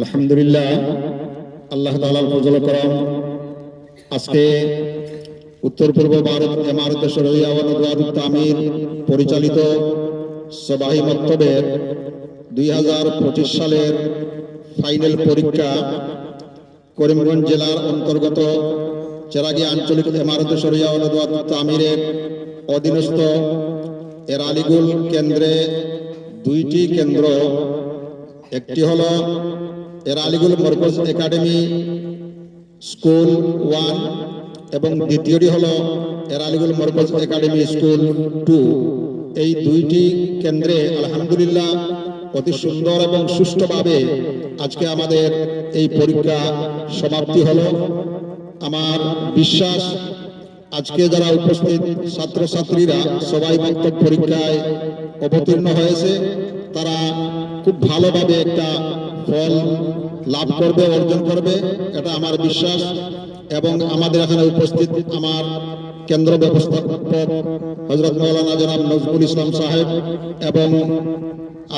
আলহামদুলিল্লাহ, আল্লাহ তালার ফজল করম। আজকে উত্তর পূর্ব ভারত এমারত শরিয়াওয়ানুদ্দাদ তামির পরিচালিত সবাই মক্তবের দুই হাজার পঁচিশ সালের ফাইনাল পরীক্ষা করিমগঞ্জ জেলার অন্তর্গত চেরাগি আঞ্চলিক এমারত শরিয়াওয়ানুদ্দাদ তামিরের অধীনস্থ এর আলিগুল কেন্দ্রে দুইটি কেন্দ্র, একটি হলো এর Aligul Markaz Academy, school one এবং দ্বিতীয়টি হলো এর Aligul Markaz Academy school two. এই দুইটি কেন্দ্রে আলহামদুলিল্লাহ অতি সুন্দর এবং সুষ্ঠুভাবে আজকে আমাদের এই পরীক্ষা সমাপ্তি হলো। আমার বিশ্বাস, আজকে যারা উপস্থিত ছাত্রছাত্রীরা সবাই মাত্র পরীক্ষায় অবতীর্ণ হয়েছে, তারা খুব ভালোভাবে একটা ফল লাভ করবে, অর্জন করবে, এটা আমার বিশ্বাস। এবং আমাদের এখানে উপস্থিত আমার কেন্দ্র ব্যবস্থাপক হজরত মৌলানা জনাব নজরুল ইসলাম সাহেব এবং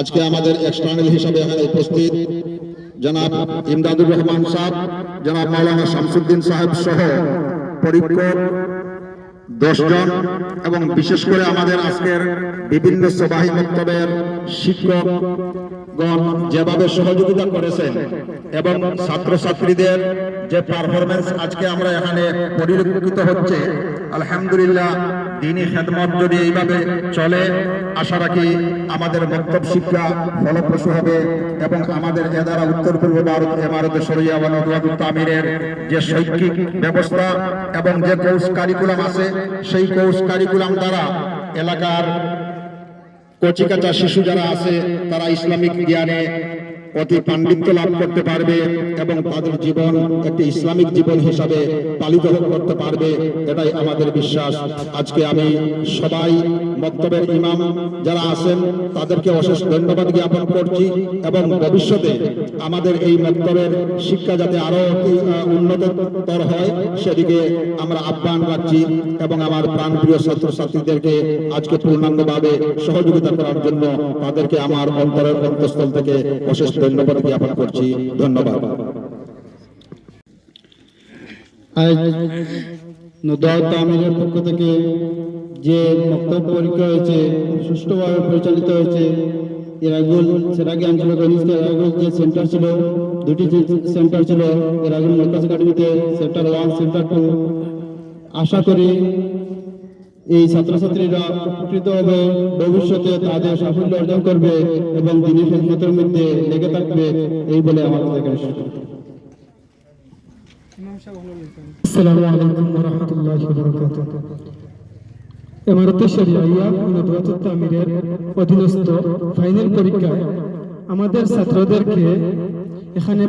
আজকে আমাদের এক্সটার্নাল হিসাবে এখানে উপস্থিত জনাব ইমদাদুর রহমান সাহেব, জনাব মৌলানা শামসুদ্দিন সাহেব সহ পরীক্ষক দশজন এবং বিশেষ করে আমাদের আজকের বিভিন্ন সবাহী মক্তবের যেভাবে সহযোগিতা করেছেন এবং ছাত্রছাত্রীদের যে পারফরমেন্স আজকে আমরা এখানে পরিলক্ষিত হচ্ছে, আলহামদুলিল্লাহ দিনী খেদমত যদি এইভাবে চলে, আশা রাখি আমাদের বক্তব্য শিক্ষা ফলপ্রসূ হবে এবং আমাদের এ দ্বারা উত্তর পূর্ব ভারত এমারত সরিয়া তামিরের যে শৈক্ষিক ব্যবস্থা এবং যে কোর্স কারিকুলাম আছে, সেই কোর্স কারিকুলাম দ্বারা এলাকার কচিকাচা শিশু যারা আছে তারা ইসলামিক জ্ঞানে অতি পাণ্ডিত্য লাভ করতে পারবে এবং তাদের জীবন একটি ইসলামিক জীবন হিসাবে পালিত করতে পারবে এটাই আমাদের বিশ্বাস। আজকে আমি সবাই মক্তবের ইমাম যারা আছেন তাদেরকে অশেষ ধন্যবাদ জ্ঞাপন করছি এবং ভবিষ্যতে আমাদের এই মক্তবের শিক্ষা যাতে আরও অতি, আহ, উন্নততর হয় সেদিকে আমরা আহ্বান রাখছি এবং আমার প্রাণপ্রিয় ছাত্রছাত্রীদেরকে আজকে পূর্ণাঙ্গভাবে সহযোগিতা করার জন্য তাদেরকে আমার অন্তরের অন্তঃস্থল থেকে অশেষ ধন্যবাদ জ্ঞাপন করছি। ধন্যবাদ। আজ নদাওয়াত তামিলের পক্ষ থেকে যে বক্তব্য পরীক্ষা হয়েছে, সুষ্ঠুভাবে পরিচালিত হয়েছে, এর আগে সেটা আগে আঞ্চলিক অনিষ্ট এর আগে যে সেন্টার ছিল, দুটি সেন্টার ছিল, এর আগে মরকাজ একাডেমিতে সেন্টার ওয়ান সেন্টার টু আশা করি এই ছাত্রছাত্রীরা উপকৃত হবে ভবিষ্যতে তাদের সাফল্য অর্জন করবে এবং দিনী খেদমতের মধ্যে লেগে থাকবে এই বলে আমার থেকে السلام عليكم ورحمة الله وبركاته এমারতে শরিয়াইয়া নদওয়াত তামিরের অধীনস্থ ফাইনাল পরীক্ষায় আমাদের ছাত্রদেরকে এখানে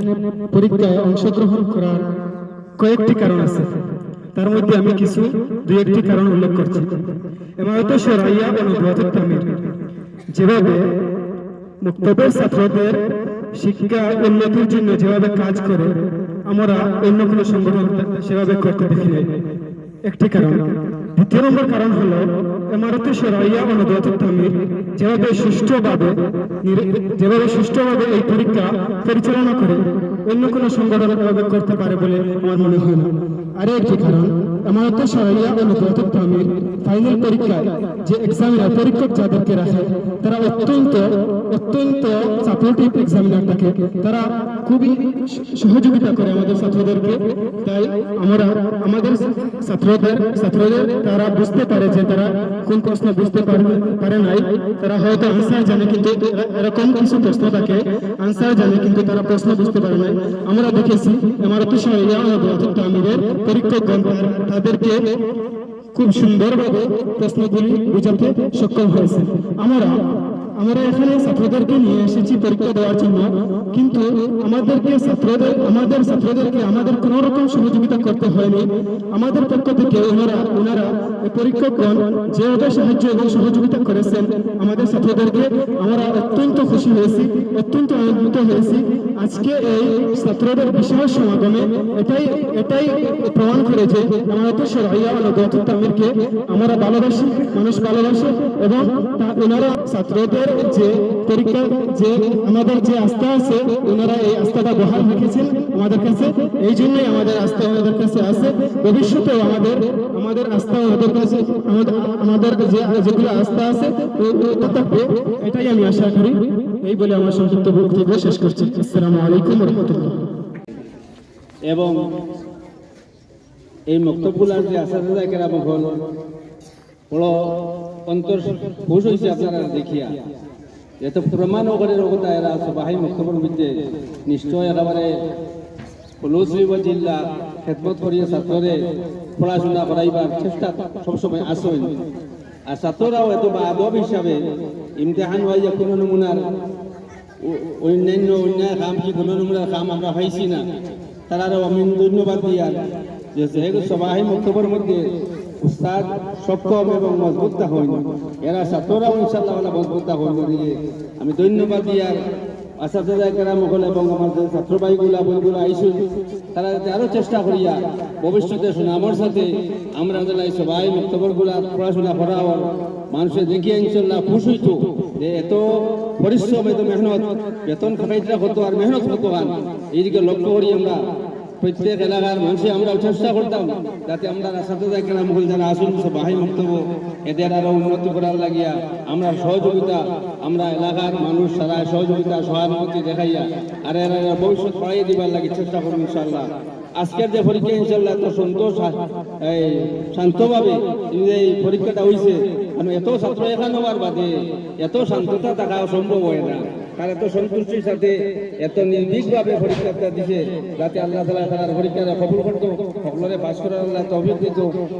পরীক্ষায় অংশগ্রহণ করার কয়েকটি কারণ আছে তার মধ্যে আমি কিছু দুই একটি কারণ উল্লেখ করছি। এমারতে সরাইয়া নদওয়াত তামির যেভাবে মুক্তবের ছাত্রদের শিক্ষা উন্নতির জন্য যেভাবে কাজ করে, আমরা অন্য কোনো সংগঠন সেভাবে করতে দেখি একটি কারণ। দ্বিতীয় নম্বর কারণ হলো এমারতে সেরাইয়া অনুদাত তামির যেভাবে সুষ্ঠুভাবে যেভাবে সুষ্ঠুভাবে এই পরীক্ষা পরিচালনা করে, অন্য কোনো সংগঠন এভাবে করতে পারে বলে আমার মনে হয় না। আরে একটি কারণ, এমারতে সেরাইয়া অনুদাত তামির ফাইনাল পরীক্ষায় যে এক্সামিনার পরীক্ষক যাদেরকে রাখে, তারা অত্যন্ত অত্যন্ত সাপোর্টিভ এক্সামিনার থাকে তারা খুবই সহযোগিতা করে আমাদের ছাত্রদেরকে। তাই আমরা আমাদের ছাত্রদের ছাত্রদের তারা বুঝতে পারে যে তারা কোন প্রশ্ন বুঝতে পারে নাই, তারা হয়তো আনসার জানে কিন্তু এরকম কিছু প্রশ্ন থাকে আনসার জানে কিন্তু তারা প্রশ্ন বুঝতে পারে নাই। আমরা দেখেছি, আমার তো আমিরের পরীক্ষকগণ তাদেরকে খুব সুন্দরভাবে প্রশ্নগুলি বুঝাতে সক্ষম হয়েছে। আমরা আমরা এখানে ছাত্রদেরকে নিয়ে এসেছি, পরীক্ষা দেওয়ার জন্য। কিন্তু আমাদেরকে ছাত্রদের, আমাদের ছাত্রদেরকে আমাদের কোন রকম সহযোগিতা করতে হয়নি। আমাদের পক্ষ থেকে ওনারা ওনারা পরীক্ষকগণ যেভাবে সাহায্য এবং সহযোগিতা করেছেন, আমাদের ছাত্রদেরকে আমরা অত্যন্ত খুশি হয়েছি, অত্যন্ত আনন্দিত হয়েছি। আজকে এই ছাত্রদের বিশাল সমাগমে এটাই এটাই প্রমাণ করে যে আমাদের সরাইয়া তামিরকে আমরা ভালোবাসি, মানুষ ভালোবাসে এবং ওনারা ছাত্রদের যে পরীক্ষা যে আমাদের যে আস্থা আছে, ওনারা এই আস্থাটা বহাল রেখেছেন আমাদের কাছে। এই জন্যই আমাদের আস্থা ওনাদের কাছে আছে। ভবিষ্যতেও আমাদের আমাদের আস্থা ওনাদের কাছে, আমাদের যে, যেগুলো আস্থা আছে থাকবে, এটাই আমি আশা করি। এই বলে আমার সংক্ষিপ্ত বক্তব্য শেষ করছি। আসসালামু আলাইকুম রহমতুল্লাহ। এবং এই মক্তবগুলার যে আসাদা কেরাম বড় অন্তর খুশ হয়েছে আপনারা দেখিয়া। এত প্রমাণ করে রোগতা এরা সবাই মক্তবর মধ্যে নিশ্চয় একেবারে হলুসিব জিল্লা, খেদমত করিয়া ছাত্ররে পড়াশোনা করাইবার চেষ্টা সবসময় আসেন আর ছাত্ররাও এত বা আদব হিসাবে ইমতেহান হইয়া কোনো নমুনার অন্যান্য অন্যায় কাম কি কোনো নমুনার কাম আমরা পাইছি না। তারারও আমি ধন্যবাদ দিয়ার যে সবাই বক্তব্যের মধ্যে উস্তাদ সক্ষম এবং মজবুত হইন। এরা ছাত্ররাও ইনশাল্লাহ ওলা মজবুত হইন দিয়ে আমি ধন্যবাদ দিয়ার আসাদা কেরাম হল এবং আমার ছাত্র ভাইগুলা বইগুলো আইসুন। তারা যাতে আরও চেষ্টা করিয়া ভবিষ্যতে সুনামর সাথে আমরা যারা সবাই বক্তব্যগুলা পড়াশোনা করা হওয়ার মানুষের দেখিয়ে ইনশাল্লাহ খুশ হইতো যে এত পরিশ্রম, এত মেহনত, বেতন খাটাইটা কত আর মেহনত কত গান এইদিকে লক্ষ্য করি আমরা প্রত্যেক এলাকার মানুষে আমরা চেষ্টা করতাম যাতে আমরা সাথে কেরাম হল যারা আসুন বাহাই বক্তব্য এদের আরও উন্নতি করার লাগিয়া আমরা সহযোগিতা, আমরা এলাকার মানুষ সারা সহযোগিতা, সহানুভূতি দেখাইয়া, আর এরা ভবিষ্যৎ পড়াই দিবার লাগে চেষ্টা করুন ইনশাল্লাহ আজকের যে পরীক্ষা ইনশাল্লাহ এত সন্তোষ এই শান্তভাবে এই পরীক্ষাটা হয়েছে এত ছাত্র এখানে হওয়ার বাদে এত শান্ততা থাকা সম্ভব হয় না। তার এত সন্তুষ্টির সাথে এত নির্ভীকভাবে পরীক্ষাটা দিছে, যাতে আল্লাহ তালা তার পরীক্ষাটা কবুল করতো। সকলরে পাস করার আল্লাহ তহবিল দিত।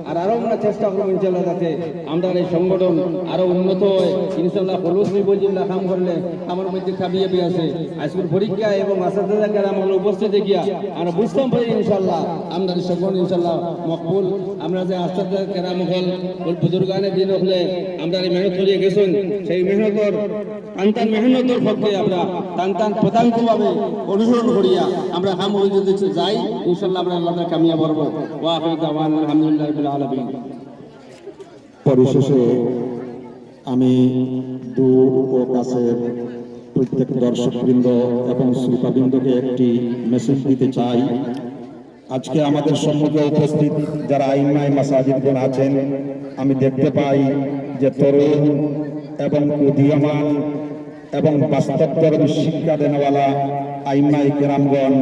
আর আরও আমরা চেষ্টা করব ইনশাল্লাহ যাতে আমরা এই সংগঠন আরও উন্নত হয়। ইনশাল্লাহ হলুস নিবজিল্লা কাম করলে আমার মধ্যে খাবিয়ে বি আছে। আজকের পরীক্ষা এবং আসাদা কেরাম হলো উপস্থিত গিয়া আমরা বুঝতাম পারি ইনশাল্লাহ আমরা সকল ইনশাল্লাহ মকবুল। আমরা যে আসাদা কেরাম হল বুজুর্গানের দিন হলে আমরা মেহনত করিয়ে গেছেন, সেই মেহনতর টানটান মেহনতর পক্ষে আমরা টানটান প্রধানভাবে অনুসরণ করিয়া আমরা কাম হইতে যাই ইনশাল্লাহ আমরা আল্লাহ কামিয়া পড়ব ওয়া আলহামদুলিল্লাহ আলামিন। পরিশেষে আমি দূর ও কাছের প্রত্যেক দর্শকবৃন্দ এবং শ্রোতাবৃন্দকে একটি মেসেজ দিতে চাই। আজকে আমাদের সম্মুখে উপস্থিত যারা আইমাই মাসাজিদগণ আছেন, আমি দেখতে পাই যে তরুণ এবং উদীয়মান এবং বাস্তবধর্মী শিক্ষা দেনওয়ালা আইমাই গ্রামগণ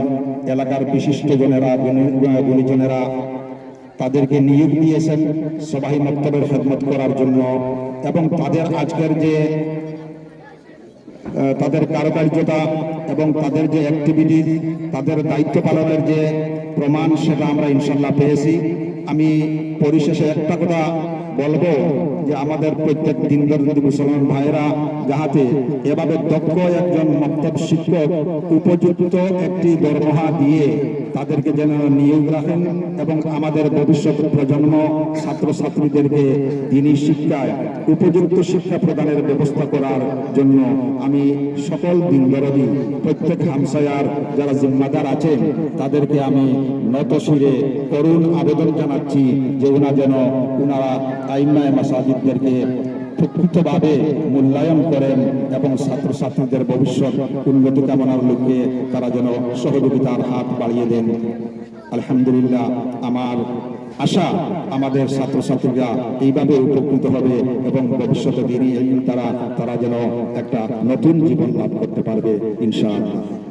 এলাকার বিশিষ্ট জনেরা গুণীজনেরা তাদেরকে নিয়োগ দিয়েছেন সবাই মক্তবের খেদমত করার জন্য এবং তাদের আজকের যে তাদের কারুকার্যতা এবং তাদের যে অ্যাক্টিভিটি তাদের দায়িত্ব পালনের যে প্রমাণ, সেটা আমরা ইনশাল্লাহ পেয়েছি। আমি পরিশেষে একটা কথা বলব যে আমাদের প্রত্যেক দিন মুসলমান ভাইয়েরা যাহাতে এভাবে দক্ষ একজন মক্তব শিক্ষক উপযুক্ত একটি দরমহা দিয়ে তাদেরকে যেন নিয়োগ রাখেন এবং আমাদের ভবিষ্যৎ প্রজন্ম ছাত্রছাত্রীদেরকে দিনী শিক্ষায়, উপযুক্ত শিক্ষা প্রদানের ব্যবস্থা করার জন্য আমি সকল দিনদরদি প্রত্যেক হামসায়ার যারা জিম্মাদার আছেন, তাদেরকে আমি নত শিরে করুণ আবেদন জানাচ্ছি যে ওনা যেন ওনারা আইমায় মাসাজিদদেরকে প্রকৃতভাবে মূল্যায়ন করেন এবং ছাত্রছাত্রীদের ভবিষ্যৎ উন্নতি কামনার লক্ষ্যে তারা যেন সহযোগিতার হাত বাড়িয়ে দেন। আলহামদুলিল্লাহ, আমার আশা আমাদের ছাত্রছাত্রীরা এইভাবে উপকৃত হবে এবং ভবিষ্যতে দিনই তারা তারা যেন একটা নতুন জীবন লাভ করতে পারবে, ইনশাআল্লাহ।